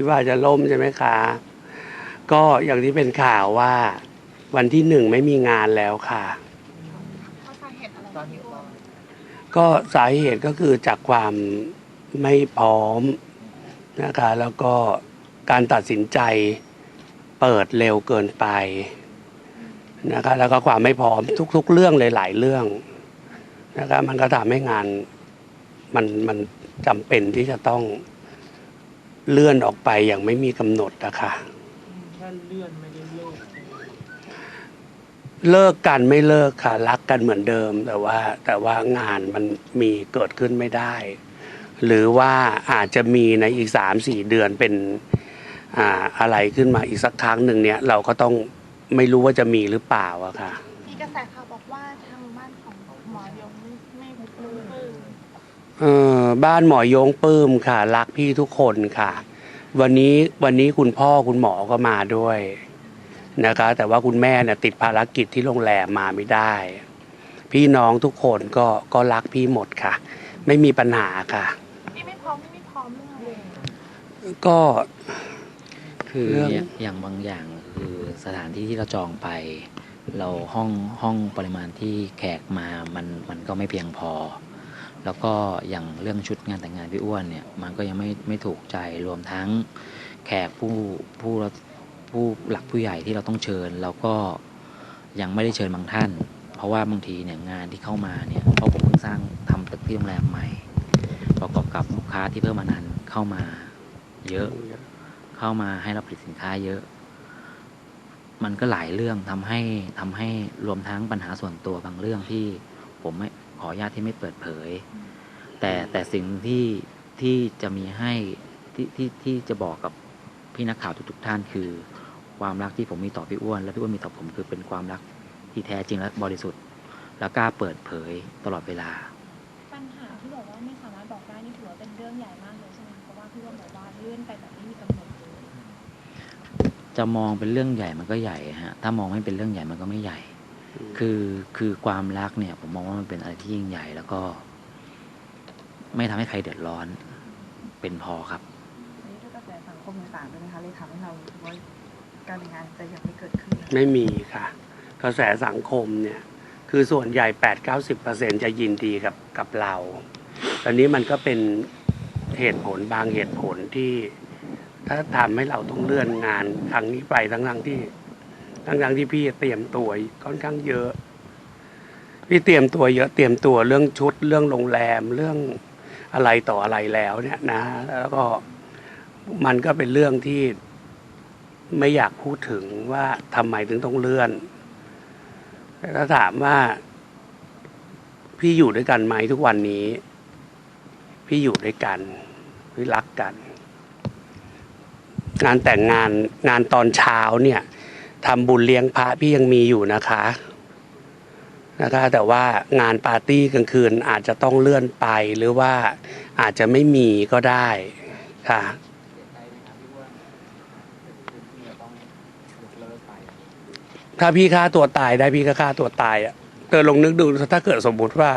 วิวาห์จะล่มใช่ไหมคะ ก็อย่างที่เป็นข่าวว่า วันที่หนึ่งไม่มีงานแล้วค่ะเพราะสาเหตุอะไรพี่อ้วนก็สาเหตุก็คือจากความไม่พร้อมนะคะ แล้วก็การตัดสินใจเปิดเร็วเกินไปนะคะแล้วก็ความไม่พร้อมทุก ๆ เรื่องเลยหลายเรื่องนะคะมันก็ทำให้งานมันมันจำเป็นที่จะต้อง เลื่อนออกไปอย่างไม่มีกำหนดนะคะแค่เลื่อนไม่ได้เลิกเลิกกันไม่เลิกค่ะ รักกันเหมือนเดิม แต่ว่าแต่ว่างานมันมีเกิดขึ้นไม่ได้ หรือว่าอาจจะมีในอีกสามสี่เดือนเป็นอ่าอะไรขึ้นมาอีกสักครั้งหนึ่งเนี่ย เราก็ต้องไม่รู้ว่าจะมีหรือเปล่าอะค่ะ มีกระแสข่าวบอกว่าทางบ้านของหมอยงไม่ไม่ปลื้ม เออบ้านหมอยงปลื้มค่ะ รักพี่ทุกคนค่ะ วันนี้วันนี้คุณพ่อคุณหมอก็มาด้วยนะคะ แต่ว่าคุณแม่เนี่ยติดภารกิจที่โรงแรมมาไม่ได้ พี่น้องทุกคนก็ก็รักพี่หมดค่ะ ไม่มีปัญหาค่ะ พี่ไม่พร้อมพี่ไม่พร้อมเรื่องอะไรก็คือเรื่องอย่างอย่างบางอย่างคือสถานที่ที่เราจองไป เราห้องห้องปริมาณที่แขกมามันมันก็ไม่เพียงพอ แล้วก็อย่างเรื่องชุดงานแต่งงานพี่อ้วนเนี่ยมันก็ยังไม่ไม่ถูกใจรวมทั้งแขกผู้ผู้ผู้หลักผู้ใหญ่ที่เราต้องเชิญเราก็ยังไม่ได้เชิญบางท่าน เพราะว่าบางทีเนี่ยงานที่เข้ามาเนี่ยเพราะผมเพิ่งสร้างทำตึกที่โรงแรมใหม่ ประกอบกับลูกค้าที่เพิ่มมานานเข้ามาเยอะ เข้ามาให้เราผลิตสินค้าเยอะ มันก็หลายเรื่องทำให้ทำให้รวมทั้งปัญหาส่วนตัวบางเรื่องที่ผมไม่ ขออนุญาตที่ไม่เปิดเผย แต่แต่สิ่งที่ที่จะมีให้ที่ที่ที่จะบอกกับพี่นักข่าวทุกๆท่านคือ ความรักที่ผมมีต่อพี่อ้วน และพี่อ้วนมีต่อผมคือเป็นความรักที่แท้จริงและบริสุทธิ์ และกล้าเปิดเผยตลอดเวลา ปัญหาที่บอกว่าไม่สามารถบอกได้นี่ถือว่าเป็นเรื่องใหญ่มากเลยใช่ไหมคะเพราะว่าพี่ว่าบอกว่าเลื่อนไปแบบไม่มีกำหนดเลยจะมองเป็นเรื่องใหญ่มันก็ใหญ่ฮะถ้ามองไม่เป็นเรื่องใหญ่มันก็ไม่ใหญ่ คือคือความรักเนี่ย ผมมองว่ามันเป็นอะไรที่ยิ่งใหญ่ แล้วก็ ไม่ทำให้ใครเดือดร้อน เป็นพอครับอันนี้ด้วยกระแสสังคมต่างๆด้วยนะคะเลยทำให้เรารู้สึกว่าการแต่งงานจะยังไม่เกิดขึ้น ไม่มีค่ะ กระแสสังคมเนี่ย คือส่วนใหญ่8-90%จะยินดีกับกับเราตอนนี้มันก็เป็นเหตุผลบางเหตุผลที่ ถ้าทำให้เราต้องเลื่อนงานครั้งนี้ไปทั้งทั้งๆที่ ทั้งทั้งๆที่พี่เตรียมตัวค่อนข้างเยอะ พี่เตรียมตัวเยอะเตรียมตัวเรื่องชุดเรื่องโรงแรมเรื่องอะไรต่ออะไรแล้วเนี่ยนะ แล้วก็มันก็เป็นเรื่องที่ไม่อยากพูดถึงว่าทำไมถึงต้องเลื่อนแต่ถ้าถามว่า พี่อยู่ด้วยกันไหมทุกวันนี้ พี่อยู่ด้วยกันพี่รักกัน งานแต่งงานงานตอนเช้าเนี่ย ทำบุญเลี้ยงพระพี่ยังมีอยู่นะคะนะคะแต่ว่างานปาร์ตี้กลางคืนอาจจะต้องเลื่อนไปหรือว่าอาจจะไม่มีก็ได้ค่ะถ้าพี่ฆ่าตัวตายได้พี่ก็ฆ่าตัวตายอะเธอลองนึกดูถ้าเกิดสมมุติว่า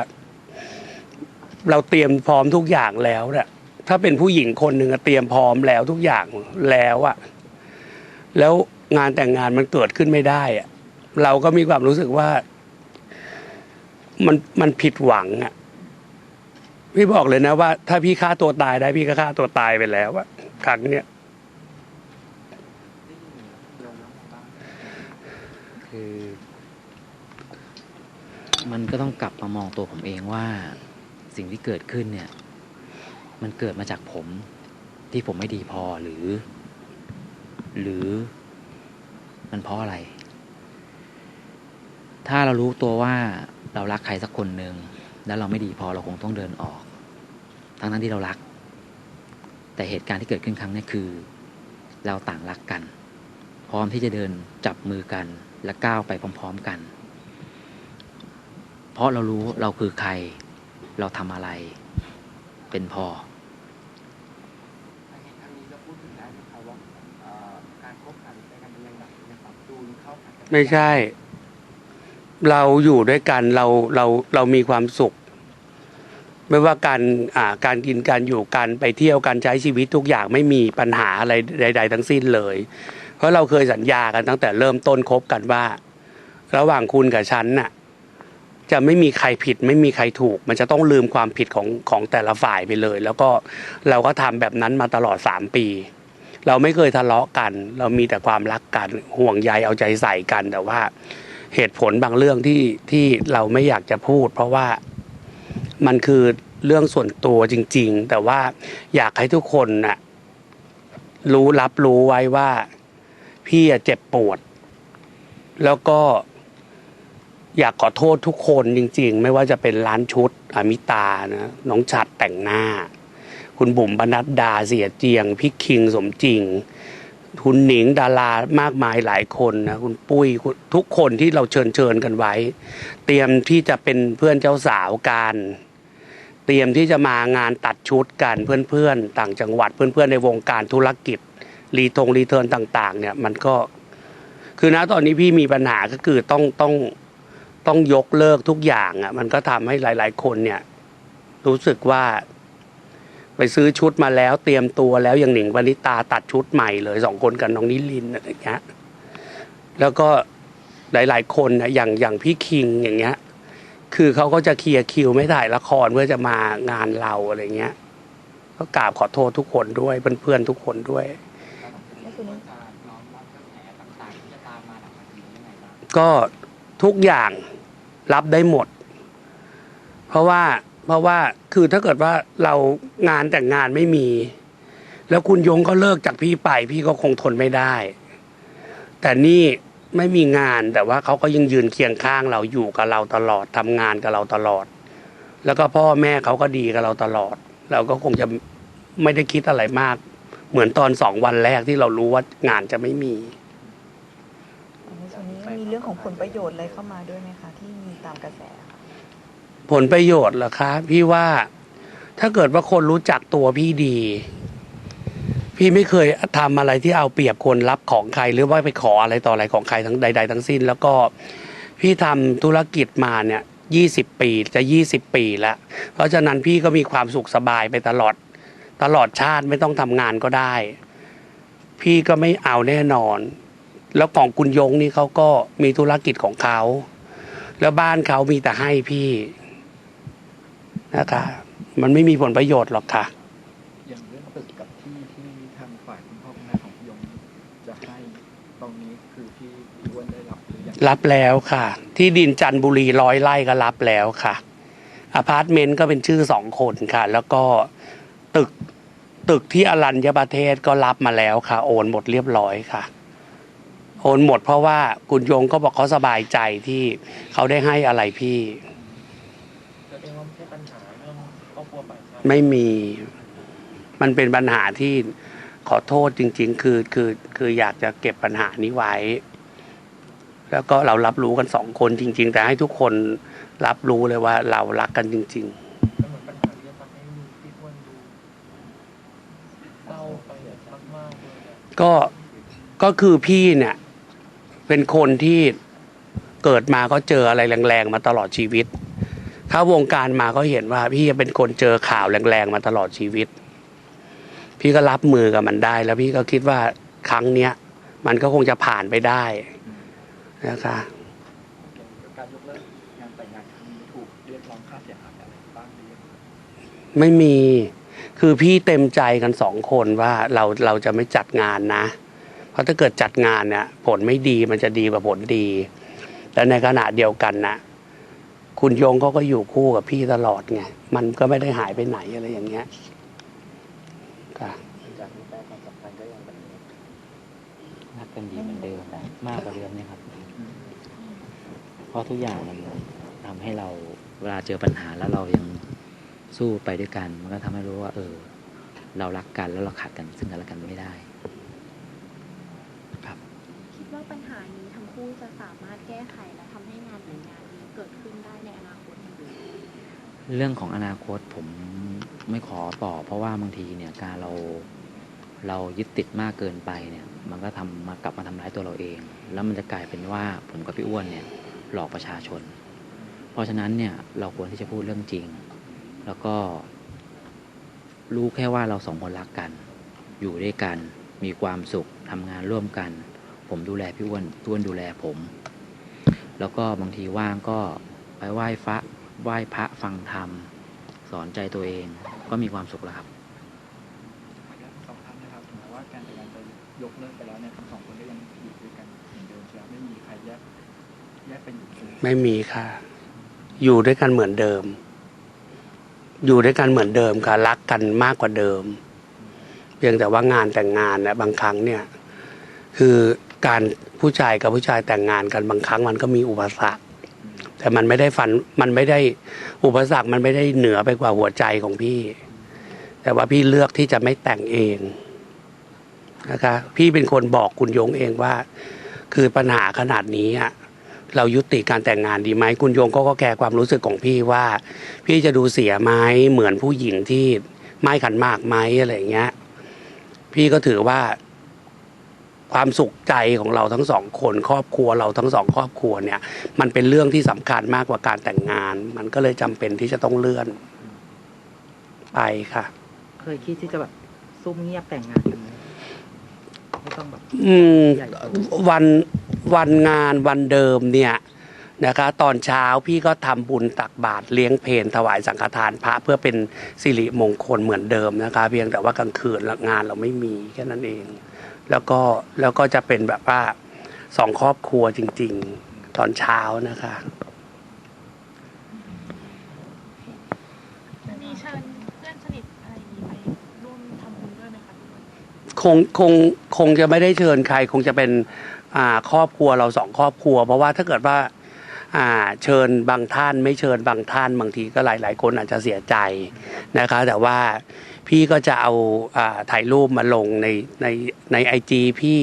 เราเตรียมพร้อมทุกอย่างแล้วเนี่ยถ้าเป็นผู้หญิงคนหนึ่งเตรียมพร้อมแล้วทุกอย่างแล้วอะแล้ว งานแต่งงานมันเกิดขึ้นไม่ได้อะเราก็มีความรู้สึกว่า มันมันผิดหวังอะพี่บอกเลยนะว่า ถ้าพี่ฆ่าตัวตายได้พี่ก็ฆ่าตัวตายไปแล้วอะครั้งเนี้ยคือ มันก็ต้องกลับมามองตัวผมเองว่าสิ่งที่เกิดขึ้นเนี่ย มันเกิดมาจากผมที่ผมไม่ดีพอหรือ หรือ มันเพราะอะไร ถ้าเรารู้ตัวว่าเรารักใครสักคนหนึ่งแล้วเราไม่ดีพอเราคงต้องเดินออก ทั้งนั้นที่เรารัก แต่เหตุการณ์ที่เกิดขึ้นครั้งนี้คือ เราต่างรักกัน พร้อมที่จะเดินจับมือกันและก้าวไปพร้อม ๆกัน เพราะเรารู้เราคือใคร เราทำอะไร เป็นพอ ไม่ใช่ เราอยู่ด้วยกันเราเราเรามีความสุข ไม่ว่าการอ่าการกินการอยู่การไปเที่ยวการใช้ชีวิตทุกอย่างไม่มีปัญหาอะไรใด ๆ ทั้งสิ้นเลย เพราะเราเคยสัญญากันตั้งแต่เริ่มต้นคบกันว่า ระหว่างคุณกับฉันน่ะจะไม่มีใครผิดไม่มีใครถูก มันจะต้องลืมความผิดของของแต่ละฝ่ายไปเลย แล้วก็เราก็ทำแบบนั้นมาตลอดสามปี เราไม่เคยทะเลาะกัน เรามีแต่ความรักกันห่วงใยเอาใจใส่กันแต่ว่า เหตุผลบางเรื่องที่ที่เราไม่อยากจะพูด เพราะว่ามันคือเรื่องส่วนตัวจริง ๆ แต่ว่าอยากให้ทุกคนน่ะรู้รับรู้ไว้ว่า พี่เจ็บปวด แล้วก็อยากขอโทษทุกคนจริง ๆ ไม่ว่าจะเป็นร้านชุดอมิตานะน้องฉัดแต่งหน้า คุณบุ๋มบรรณัดดาเสียเจียงพี่คิงสมจริง คุณหนิงดารามากมายหลายคนนะคุณปุ้ยทุกคนที่เราเชิญเชิญกันไว้ เตรียมที่จะเป็นเพื่อนเจ้าสาวกันเตรียมที่จะมางานตัดชุดกันเพื่อนๆ ต่างจังหวัดเพื่อนๆ ในวงการธุรกิจ รีทงรีเทิร์นต่าง ๆ เนี่ยมันก็ คือนะตอนนี้พี่มีปัญหาก็คือต้องต้องต้องยกเลิกทุกอย่างอะ มันก็ทำให้หลาย ๆ คนเนี่ย รู้สึกว่า ไปซื้อชุดมาแล้วเตรียมตัวแล้วอย่างหนิงวนิตาตัดชุดใหม่เลยสองคนกับน้องนิลินทร์อะไรอย่างเงี้ยแล้วก็หลาย ๆ คนนะอย่างอย่างพี่คิงอย่างเงี้ย คือเขาก็จะเคลียร์คิวไม่ถ่ายละครเพื่อจะมางานเราอะไรเงี้ยก็กราบขอโทษทุกคนด้วยเพื่อนๆทุกคนด้วยในส่วนนี้ก็ทุกอย่างรับได้หมด เพราะว่า เพราะว่าคือถ้าเกิดว่าเรางานแต่งงานไม่มี แล้วคุณยงก็เลิกจากพี่ไป พี่ก็คงทนไม่ได้ แต่นี่ไม่มีงานแต่ว่าเขาก็ยังยืนเคียงข้างเราอยู่กับเราตลอดทำงานกับเราตลอด แล้วก็พ่อแม่เขาก็ดีกับเราตลอด เราก็คงจะไม่ได้คิดอะไรมาก เหมือนตอนสองวันแรกที่เรารู้ว่างานจะไม่มีในส่วนนี้มีเรื่องของผลประโยชน์อะไรเข้ามาด้วยไหมคะ ที่มีตามกระแส ผลประโยชน์เหรอคะพี่ว่าถ้าเกิดว่าคนรู้จักตัวพี่ดี พี่ไม่เคยทำอะไรที่เอาเปรียบคนรับของใคร หรือว่าไปขออะไรต่ออะไรของใครทั้งใด ๆ ทั้งสิ้น แล้วก็พี่ทำธุรกิจมาเนี่ยยี่สิบปีจะยี่สิบปีแล้ว เพราะฉะนั้นพี่ก็มีความสุขสบายไปตลอด ตลอดชาติไม่ต้องทำงานก็ได้ พี่ก็ไม่เอาแน่นอน แล้วของคุณยงนี่เขาก็มีธุรกิจของเขา แล้วบ้านเขามีแต่ให้พี่ นะคะ มันไม่มีผลประโยชน์หรอกค่ะ อย่างเรื่องตึกกับที่ที่ทางฝ่ายคุณพ่อคุณแม่ของพี่ยงจะให้ตรงนี้คือพี่พี่อ้วนได้รับหรือยังรับแล้วค่ะ ที่ดินจันทบุรีร้อยไร่ก็รับแล้วค่ะอพาร์ตเมนต์ก็เป็นชื่อสองคนค่ะ แล้วก็ตึกตึกที่อรัญญประเทศก็รับมาแล้วค่ะ โอนหมดเรียบร้อยค่ะ โอนหมดเพราะว่าคุณยงก็บอกเขาสบายใจที่เขาได้ให้อะไรพี่ แสดงว่าไม่ใช่ปัญหาเรื่ องครอบครัวฝ่ายชายไม่มี มันเป็นปัญหาที่ขอโทษจริง ๆ คือคือคืออยากจะเก็บปัญหานี้ไว้ แล้วก็เรารับรู้กันสองคนจริง ๆ แต่ให้ทุกคนรับรู้เลยว่าเรารักกันจริงมันเหมือนปัญหาที่จะทำให้พี่อ้วนดูเศร้าไปมากๆเลยอะๆก็ก็คือพี่เนี่ย เป็นคนที่เกิดมาก็เจออะไรแรงๆมาตลอดชีวิต เข้าวงการมาก็เห็นว่า พี่เป็นคนเจอข่าวแรงๆมาตลอดชีวิต พี่ก็รับมือกับมันได้ แล้วพี่ก็คิดว่าครั้งเนี้ยมันก็คงจะผ่านไปได้นะคะการยกเลิกงานแต่งงานถูกเรียกร้องค่าเสียหายอะไรบ้างไม่มีคือพี่เต็มใจกันสองคนว่าเราเราจะไม่จัดงานนะ เพราะถ้าเกิดจัดงานเนี่ยผลไม่ดีมันจะดีกว่าผลดี แต่ในขณะเดียวกันนะ คุณโยงเขาก็อยู่คู่กับพี่ตลอดไง มันก็ไม่ได้หายไปไหนอะไรอย่างเงี้ยค่ะจากนี้ไปความสัมพันธ์ก็ยังแบบนี้รักกันดีเหมือนเดิมมากกว่าเดิมเนี่ยครับ เพราะทุกอย่างมันทำให้เราเวลาเจอปัญหาแล้วเรายังสู้ไปด้วยกัน มันก็ทำให้รู้ว่า เออ เรารักกันแล้วเราขาดกันซึ่งกันและกันไม่ได้ ครับ คิดว่าปัญหานี้ทั้งคู่จะสามารถแก้ไขและทำให้งานแต่งงานนี้ เกิดขึ้นได้ในอนาคตเรื่องของอนาคตผมไม่ขอตอบเพราะว่าบางทีเนี่ยการเราเรายึดติดมากเกินไปเนี่ย มันก็ทำมากลับมาทำร้ายตัวเราเอง แล้วมันจะกลายเป็นว่าผมกับพี่อ้วนเนี่ยหลอกประชาชน เพราะฉะนั้นเนี่ยเราควรที่จะพูดเรื่องจริง แล้วก็รู้แค่ว่าเราสองคนรักกัน อยู่ด้วยกันมีความสุขทำงานร่วมกัน ผมดูแลพี่อ้วนพิอ้วนดูแลผม แล้วก็บางทีว่างก็ไปไหว้พระไหว้พระฟังธรรม สอนใจตัวเองก็มีความสุขแล้วครับขออนุญาตสองท่านนะครับถึงแม้ว่าการแต่งงานจะยกเลิกไปแล้วเนี่ยทั้งสองคนก็ยังอยู่ด้วยกันเหมือนเดิมใช่ไหมไม่มีใครแยกแยกไปอยู่เลยไม่มีค่ะ อยู่ด้วยกันเหมือนเดิม อยู่ด้วยกันเหมือนเดิมค่ะรักกันมากกว่าเดิม เพียงแต่ว่างานแต่งงานเนี่ยบางครั้งเนี่ย คือ การผู้ชายกับผู้ชายแต่งงานกันบางครั้งมันก็มีอุปสรรค แต่มันไม่ได้ฟันมันไม่ได้อุปสรรคมันไม่ได้เหนือไปกว่าหัวใจของพี่ แต่ว่าพี่เลือกที่จะไม่แต่งเองนะคะพี่เป็นคนบอกคุณยงเองว่า คือปัญหาขนาดนี้อะเรายุติการแต่งงานดีไหมคุณยงก็ก็แคร์ความรู้สึกของพี่ว่า พี่จะดูเสียไหมเหมือนผู้หญิงที่ไม่ขันมากไหมอะไรอย่างเงี้ย พี่ก็ถือว่า ความสุขใจของเราทั้งสองคนครอบครัวเราทั้งสองครอบครัวเนี่ย มันเป็นเรื่องที่สำคัญมากกว่าการแต่งงาน มันก็เลยจำเป็นที่จะต้องเลื่อน ไปค่ะ เคยคิดที่จะแบบซุ่มเงียบแต่งงานกันไหมไม่ต้องแบบอืมใหญ่โตวันวันงานวันเดิมเนี่ยนะคะ ตอนเช้าพี่ก็ทำบุญตักบาตรเลี้ยงเพลถวายสังฆทานพระเพื่อเป็นสิริมงคลเหมือนเดิมนะคะ เพียงแต่ว่ากลางคืนงานเราไม่มีแค่นั้นเอง แล้วก็แล้วก็จะเป็นแบบว่าสองครอบครัวจริง ๆ ตอนเช้านะคะจะมีเชิญเพื่อนสนิทอะไรอย่างนี้ไปร่วมทำบุญด้วยไหมคะพี่อ้วนคงคงคงจะไม่ได้เชิญใคร คงจะเป็นอ่าครอบครัวเราสองครอบครัว เพราะว่าถ้าเกิดว่าอ่าเชิญบางท่านไม่เชิญบางท่านบางทีก็หลายๆคนอาจจะเสียใจนะคะ แต่ว่าพี่ก็จะเอาอ่าถ่ายรูปมาลงในใน ในไอจีพี่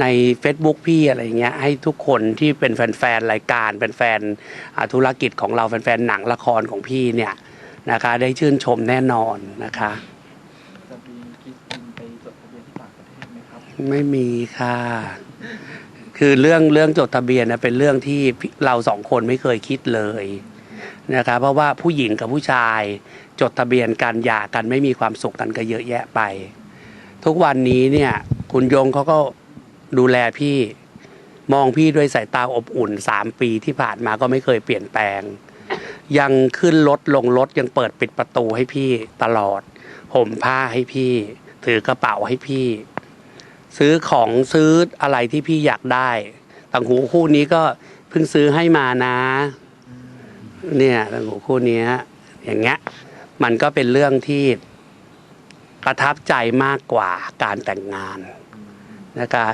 ใน Facebook พี่อะไรเงี้ยให้ทุกคนที่เป็นแฟนๆรายการแฟนๆอ่าธุรกิจของเราแฟนๆหนังละครของพี่เนี่ยนะคะ ได้ชื่นชมแน่นอนนะคะจะมีคิดบินไปจดทะเบียนที่ต่างประเทศไหมครับไม่มีค่ะ คือเรื่องเรื่องจดทะเบียนนะเป็นเรื่องที่เราสองคนไม่เคยคิดเลยนะคะเพราะว่าผู้หญิงกับผู้ชายจดทะเบียนกันหย่ากันไม่มีความสุขกันก็เยอะแยะไป ทุกวันนี้เนี่ยคุณยงเขาก็ดูแลพี่ มองพี่ด้วยสายตาอบอุ่นสามปีที่ผ่านมาก็ไม่เคยเปลี่ยนแปลง ยังขึ้นรถลงรถยังเปิดปิดประตูให้พี่ตลอดห่มผ้าให้พี่ ถือกระเป๋าให้พี่ ซื้อของซื้ออะไรที่พี่อยากได้ต่างหูคู่นี้ก็เพิ่งซื้อให้มานะ เนี่ยต่างหูคู่นี้อย่างเงี้ยมันก็เป็นเรื่องที่ ประทับใจมากกว่าการแต่งงานนะครับ